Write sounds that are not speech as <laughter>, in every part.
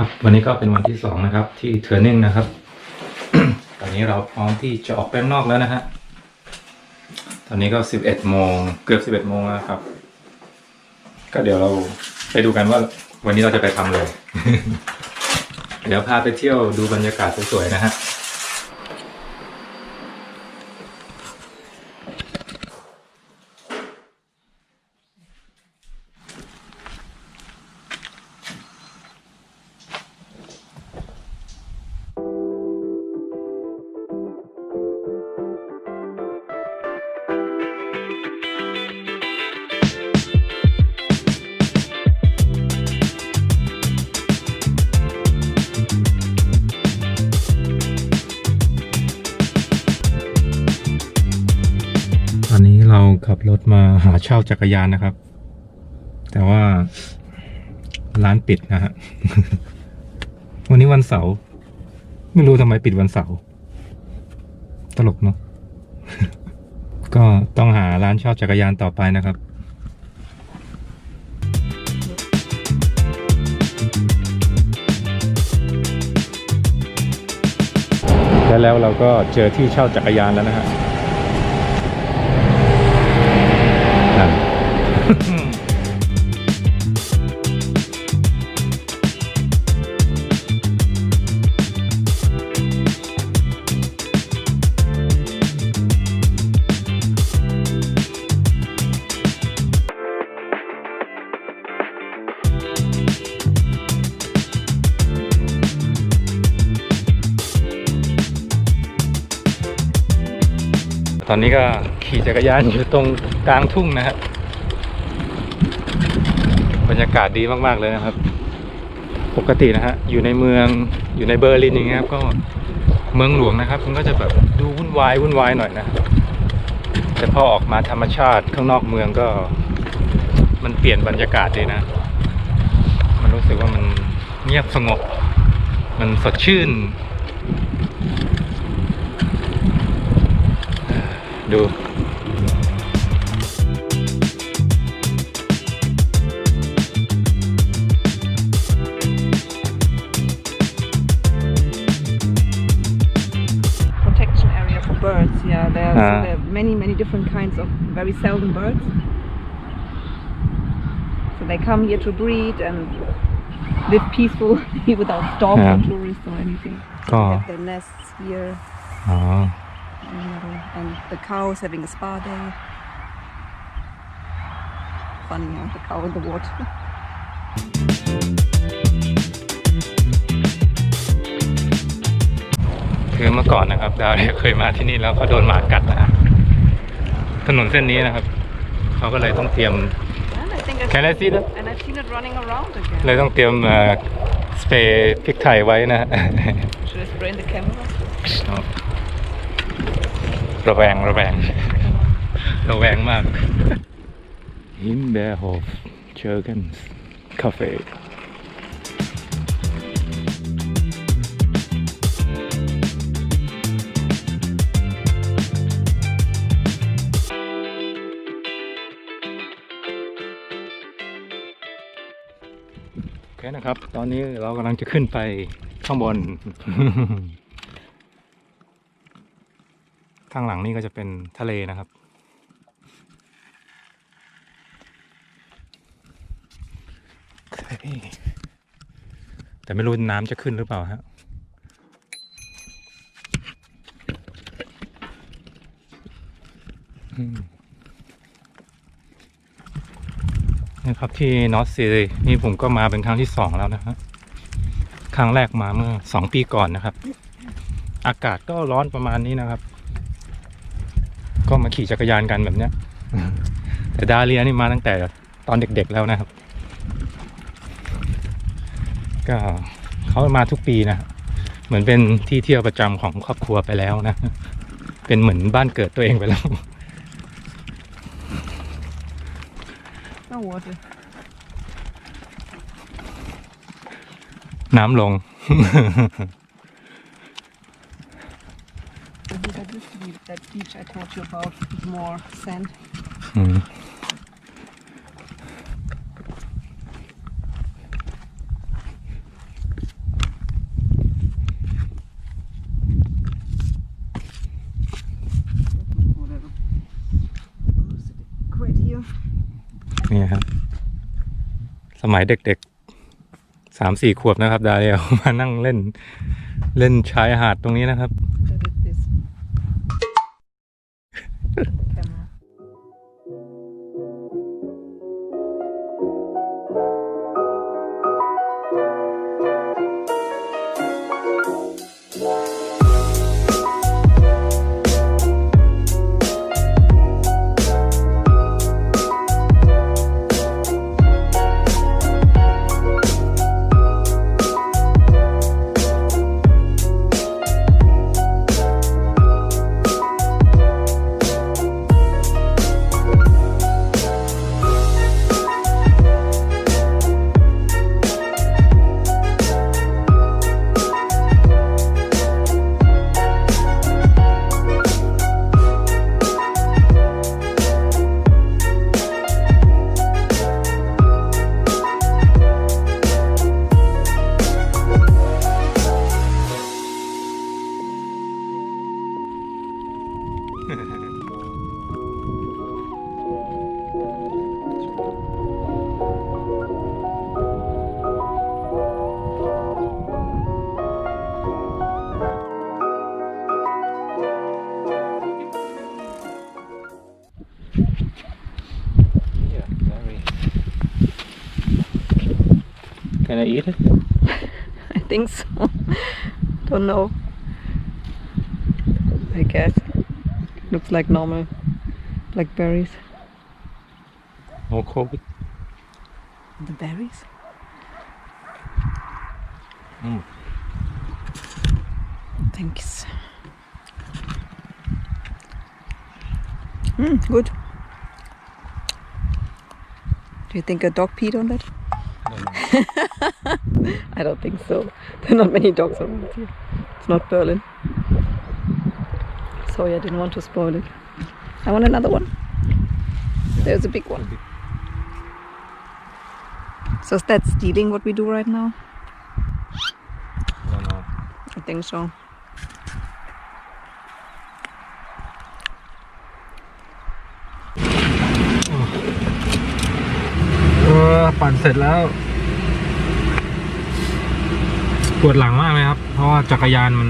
ครับวันนี้ก็เป็นวันที่สองนะครับ ที่เทอร์นิ่งนะครับ ตอนนี้เราพร้อมที่จะออกไปนอกแล้วนะฮะตอนนี้ก็สิบเอ็ดโมงเกือบสิบเอ็ดโมงแล้วครับ ก็เดี๋ยวเราไปดูกันว่าวันนี้เราจะไปทำเลย เดี๋ยวพาไปเที่ยวดูบรรยากาศสวยๆนะฮะ ขับรถมาหาเช่าจักรยานนะครับ แต่ว่าร้านปิดนะฮะ วันนี้วันเสาร์ไม่รู้ทำไมปิดวันเสาร์ตลกเนาะก็ต้องหาร้านเช่าจักรยานต่อไปนะครับและแล้วเราก็เจอที่เช่าจักรยานแล้วนะฮะ ตอนนี้ก็ขี่จักรยานอยู่ตรงกลางทุ่งนะฮะบรรยากาศดีมากๆเลยนะครับ ปกตินะฮะอยู่ในเมืองอยู่ในเบอร์ลินอย่างเงี้ยครับก็เมืองหลวงนะครับ มันก็จะแบบดูวุ่นวายวุ่นวายหน่อยนะ แต่พอออกมาธรรมชาติข้างนอกเมืองก็ มันเปลี่ยนบรรยากาศดีนะ มันรู้สึกว่ามันเงียบสงบ มันสดชื่น Protection area for birds. Yeah, ah. there are, many many different kinds of very seldom birds so they come here to breed and live peacefully <laughs> without dogs yeah. or tourists or anything oh. they ah. have their nests here oh. And, and the cows having a spa day. Funny, huh? The cow in the water. คือเมื่อก่อนนะครับ ดาวเนี่ยเคยมาที่นี่แล้วก็โดนหมากัดนะฮะถนนเส้นนี้นะครับ เขาก็เลยต้องเตรียม And I think I've, Can I see that? and I've seen it running around again. เลยต้องเตรียมเอ่อสเปรย์พริกไทยไว้นะฮะ Should I spray in the camera? ระแวงระแวงระแวงมากฮิมเบร์โฮฟเชอร์กันคาเฟ่โอเคนะครับ ตอนนี้เรากำลังจะขึ้นไปข้างบน ข้างหลังนี่ก็จะเป็นทะเลนะครับ แต่ไม่รู้น้ำจะขึ้นหรือเปล่าฮะนะครับที่นอตซีนี่ผมก็มาเป็นครั้งที่สองแล้วนะฮะครั้งแรกมาเมื่อสองปีก่อนนะครับ อากาศก็ร้อนประมาณนี้นะครับ ก็มาขี่จักรยานกันแบบเนี้ย แต่ดาเลียนี่มาตั้งแต่ตอนเด็กๆแล้วนะครับ ก็เขามาทุกปีนะ เหมือนเป็นที่เที่ยวประจำของครอบครัวไปแล้วนะ เป็นเหมือนบ้านเกิดตัวเองไปแล้ว No water. น้ำลง that beach I told you about with more sand. Mm. นี่ครับ สมัยเด็กๆสามสี่ขวบนะครับ ดาเรียวมานั่งเล่น เล่นชายหาดตรงนี้นะครับ Can I eat it? <laughs> I think so. Don't know. I guess. Looks like normal blackberries. No COVID. The berries? Mm. Thanks. Mm, good. Do you think a dog peed on that? <laughs> I don't think so. There are not many dogs around here. It's not Berlin. Sorry, I didn't want to spoil it. I want another one. There's a big one. So is that stealing what we do right now? No, no. I think so. เออปั่นเสร็จแล้ว วดหลังมากเลยครับ เพราะว่าจักรยานมัน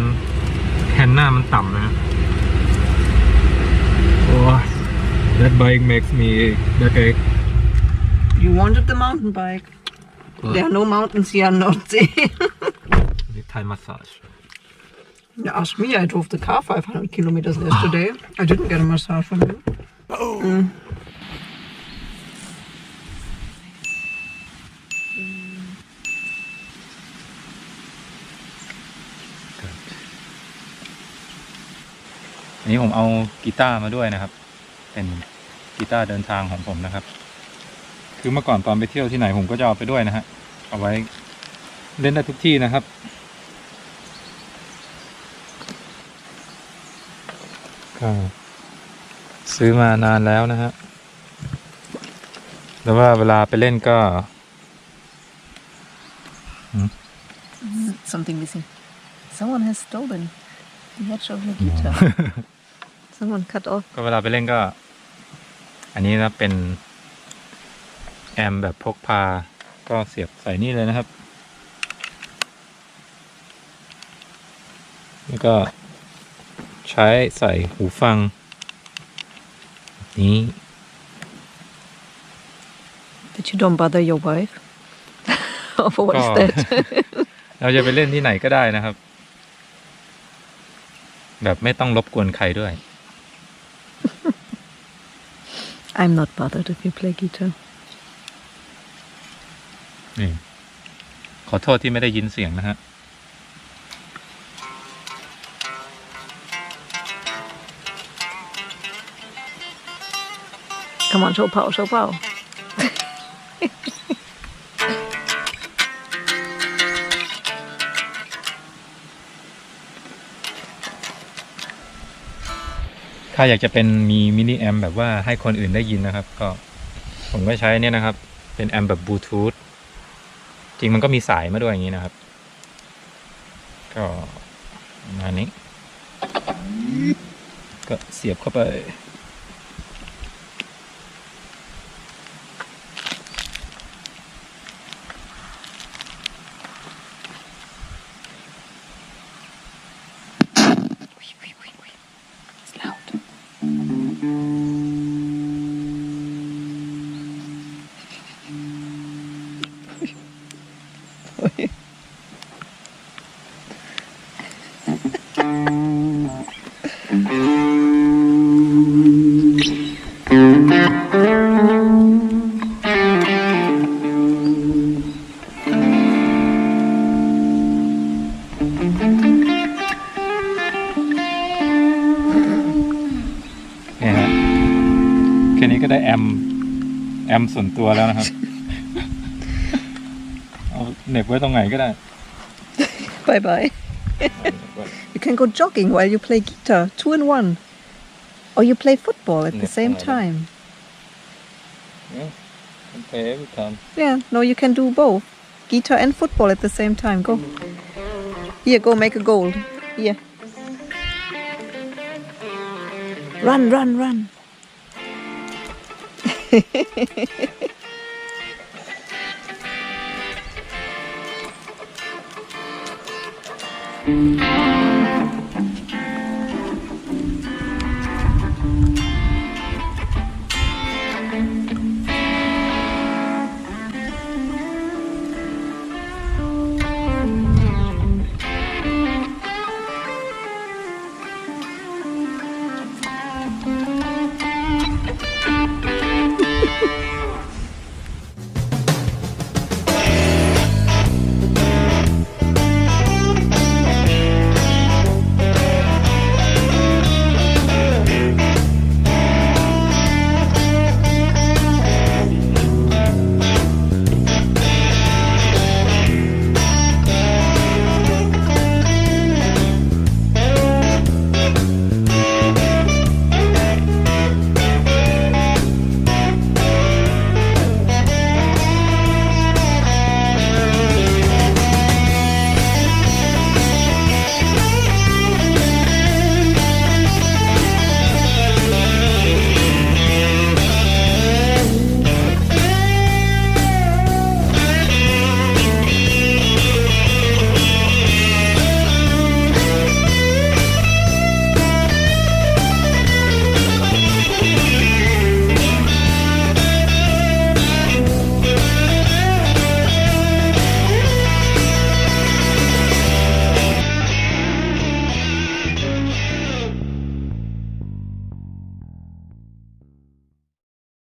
แฮนหน้ามันต่ำนะโอ้ that bike makes me backache You wanted the mountain bike. There are no mountains here in Nordsee. need Thai massage you ask me, I drove the car 500 kilometers yesterday. I didn't get a massage from you. Mm. อันนี้ผมเอากีตาร์มาด้วยนะครับ เป็นกีตาร์เดินทางของผมนะครับ คือเมื่อก่อนตอนไปเที่ยวที่ไหนผมก็จะเอาไปด้วยนะฮะ เอาไว้เล่นได้ทุกที่นะครับ ก็ซื้อมานานแล้วนะฮะ แต่ว่าเวลาไปเล่นก็ Something missing. Someone has stolen the edge of your guitar. Someone cut off. ก็เวลาไปเล่นก็ อันนี้นะเป็น แอมแบบพกพา ก็เสียบใส่นี่เลยนะครับ แล้วก็ใช้ใส่หูฟังแบบนี้ That you don't bother your wife? or what is Oh. that? เราจะไปเล่นที่ไหนก็ได้นะครับ แบบไม่ต้องรบกวนใครด้วย I'm not bothered if you play guitar. นี่ ขอโทษที่ไม่ได้ยินเสียงนะฮะ Come on, show power, show power. ถ้าอยากจะเป็นมีมินิแอมแบบว่าให้คนอื่นได้ยินนะครับ ก็ผมก็ใช้เนี่ยนะครับ เป็นแอมแบบบลูทูธจริงมันก็มีสายมาด้วยอย่างนี้นะครับ ก็ประมานี้ ก็เสียบเข้าไป มส่วนตัวแล้วนะครับ เอาเหน็บไว้ตรงไหนก็ได้ <laughs> Bye bye. <laughs> You can go jogging while you play guitar, two in one. Or you play football at the Yeah, same I know. time. Okay, every time. Yeah, no, you can do both. Guitar and football at the same time. Go. Here, go make a goal. Here. Run, run, run.